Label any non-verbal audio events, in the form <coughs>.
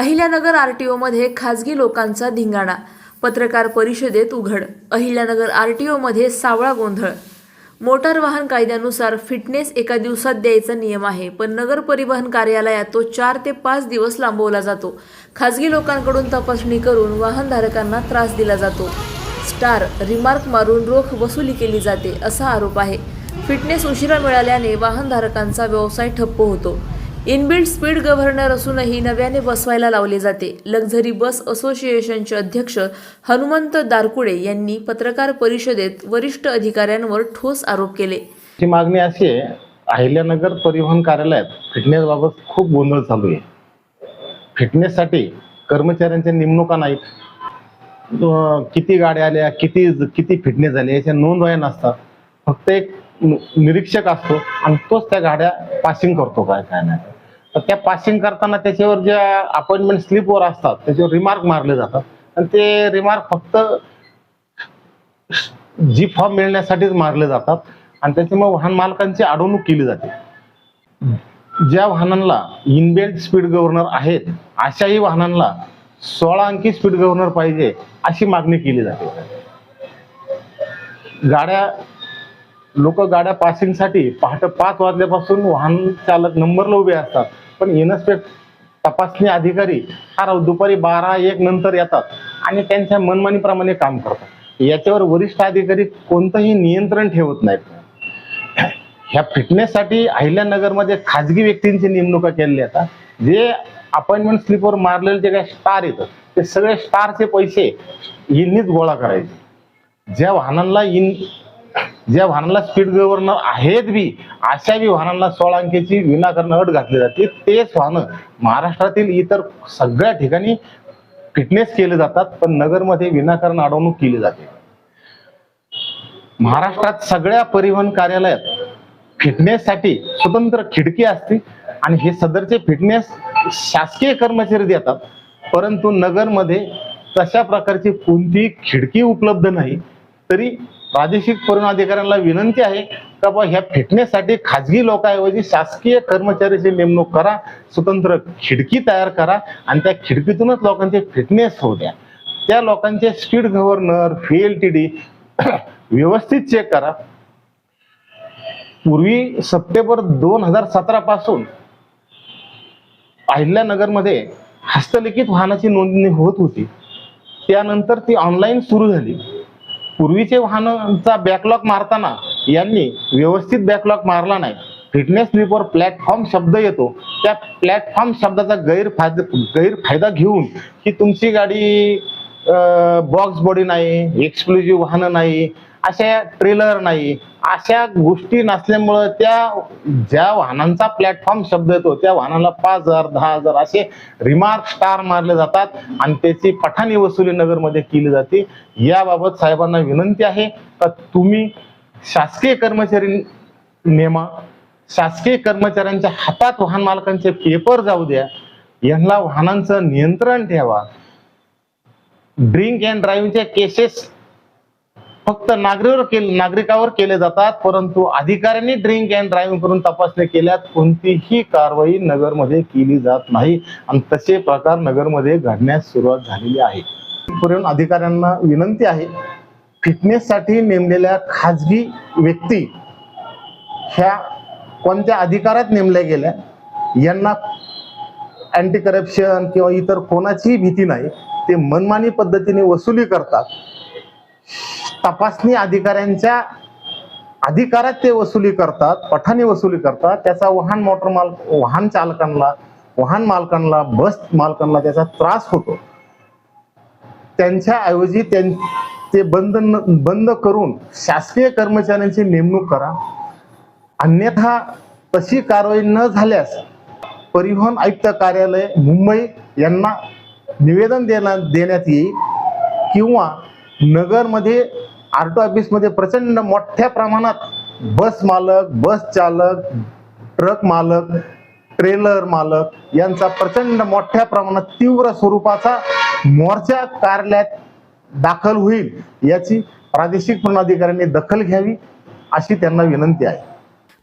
Ahilyanagar R T ओमध्ये खासगी लोकांचा धिंगाणा. पत्रकार परिषदेत उघड. अहिल्यानगर आर टी ओमध्ये सावळा गोंधळ. मोटार वाहन कायद्यानुसार फिटनेस एका दिवसात द्यायचा नियम आहे पण नगर परिवहन कार्यालयात तो चार ते पाच दिवस लांबवला जातो. खासगी लोकांकडून तपासणी करून वाहनधारकांना त्रास दिला जातो. स्टार रिमार्क मारून रोख वसुली केली जाते असा आरोप आहे. फिटनेस उशिरा मिळाल्याने वाहनधारकांचा व्यवसाय ठप्प होतो. इनबिल्ड स्पीड गव्हर्नर असूनही नव्याने बसवायला लावले जाते. लक्झरी बस असोसिएशनचे अध्यक्ष हनुमंत दारकुडे यांनी पत्रकार परिषदेत वरिष्ठ अधिकाऱ्यांवर ठोस आरोप केले. ची मागणी अशी आहे अहिल्यानगर परिवहन कार्यालयात फिटनेस बाबत खूप गोंधळ चालू आहे. फिटनेससाठी कर्मचाऱ्यांच्या नेमणुका नाहीत. अं, किती गाड्या आल्या किती किती फिटनेस झाले याच्या नोंदवह्या नसतात. फक्त एक निरीक्षक असतो आणि तोच त्या गाड्या पासिंग करतो काय काय नाही. तर त्या पासिंग करताना त्याच्यावर ज्या अपॉइंटमेंट स्लिपवर असतात त्याच्यावर रिमार्क मारले जातात. आणि ते रिमार्क फक्त जी फॉर्म मिळण्यासाठीच मारले जातात. आणि त्याच्यामुळे वाहन मालकांची अडवणूक केली जाते. ज्या वाहनांना इनबिल्ट स्पीड गव्हर्नर आहेत अशाही वाहनांना सोळा अंकी स्पीड गव्हर्नर पाहिजे अशी मागणी केली जाते. गाड्या लोक गाड्या पासिंगसाठी पहाटे पाच वाजल्यापासून वाहन चालक नंबरला उभे असतात. पण इन्स्पेक्ट तपासणी अधिकारी हा दुपारी बारा एक नंतर येतात आणि त्यांच्या मनमानीप्रमाणे काम करतात. याच्यावर वरिष्ठ अधिकारी कोणतंही नियंत्रण ठेवत नाहीत. ह्या फिटनेससाठी अहिल्यानगरमध्ये खाजगी व्यक्तींची नेमणुका केलेल्या आहेत. जे अपॉइंटमेंट स्लिपवर मारलेले जे काही स्टार येतात ते सगळे स्टारचे पैसे यांनीच गोळा करायचे. ज्या वाहनांना इन ज्या वाहनाला स्पीड गव्हर्नर आहेत बी अशा बी वाहनांना सोळा अंकीची विनाकारण अट घातली जाते. तेच वाहनं महाराष्ट्रातील इतर सगळ्या ठिकाणी फिटनेस केले जातात पण नगरमध्ये विनाकारण अडवणूक केली जाते. महाराष्ट्रात सगळ्या परिवहन कार्यालयात फिटनेससाठी स्वतंत्र खिडकी असते आणि हे सदरचे फिटनेस शासकीय कर्मचारी देतात. परंतु नगरमध्ये तशा प्रकारची कोणतीही खिडकी उपलब्ध नाही तरी प्रादेशिक परिवहन अधिकाऱ्यांना विनंती आहे का बा ह्या फिटनेससाठी खाजगी लोकांऐवजी शासकीय कर्मचाऱ्याची नेमणूक करा स्वतंत्र खिडकी तयार करा आणि त्या खिडकीतूनच लोकांचे फिटनेस होऊ द्या. त्या लोकांचे स्पीड गव्हर्नर डी <coughs> व्यवस्थित चेक करा. पूर्वी सप्टेंबर दोन हजार सतरा पासून अहिल्यानगरमध्ये हस्तलिखित वाहनाची नोंदणी होत होती. त्यानंतर ती ऑनलाईन सुरू झाली. पूर्वीचे वाहनांचा बॅकलॉग मारताना यांनी व्यवस्थित बॅकलॉग मारला नाही. फिटनेस स्लिपवर प्लॅटफॉर्म शब्द येतो. त्या प्लॅटफॉर्म शब्दाचा गैरफायदा गैरफायदा घेऊन की तुमची गाडी बॉक्स बॉडी नाही एक्सक्लुझिव्ह वाहनं नाही अशा ट्रेलर नाही अशा गोष्टी नसल्यामुळं त्या ज्या वाहनांचा प्लॅटफॉर्म शब्द येतो त्या वाहनाला पाच हजार दहा हजार असे रिमार्क स्टार मारले जातात आणि त्याची पठाणी वसुली नगरमध्ये केली जाते. याबाबत साहेबांना विनंती आहे का तुम्ही शासकीय कर्मचारी नेमा शासकीय कर्मचाऱ्यांच्या हातात वाहन मालकांचे पेपर जाऊ द्या. यांना वाहनांचं नियंत्रण ठेवा. ड्रिंक अँड ड्राईव्हचे केसेस फक्त नागरिकावर केले नागरिकावर केले जातात परंतु अधिकाऱ्यांनी ड्रिंक अँड ड्रायव्हिंग करून तपासणी केल्यात कोणतीही कारवाई नगरमध्ये केली जात नाही. आणि तसे प्रकार नगरमध्ये घडण्यास सुरुवात झालेली आहे. परिवहन अधिकाऱ्यांना विनंती आहे फिटनेससाठी नेमलेल्या खाजगी व्यक्ती ह्या कोणत्या अधिकारात नेमल्या गेल्या यांना अँटी करप्शन किंवा इतर कोणाचीही भीती नाही ते मनमानी पद्धतीने वसुली करतात. तपासणी अधिकाऱ्यांच्या अधिकारात ते वसुली करतात पठाणी वसुली करतात. त्याचा वाहन मोटर माल वाहन चालकांना वाहन मालकांना बस मालकांना त्याचा त्रास होतो. त्यांच्या ऐवजी त्यां ते बंद न- बंद करून शासकीय कर्मचाऱ्यांची नेमणूक करा. अन्यथा तशी कारवाई न झाल्यास परिवहन आयुक्त कार्यालय मुंबई यांना निवेदन देण्यात देण्यात येईल किंवा नगरमध्ये आर टी ऑफिसमध्ये प्रचंड मोठ्या प्रमाणात बस मालक बस चालक ट्रक मालक ट्रेलर मालक यांचा प्रचंड मोठ्या प्रमाणात तीव्र स्वरूपाचा मोर्चा कार्यालयात दाखल होईल याची प्रादेशिक अधिकाऱ्यांनी दखल घ्यावी अशी त्यांना विनंती आहे.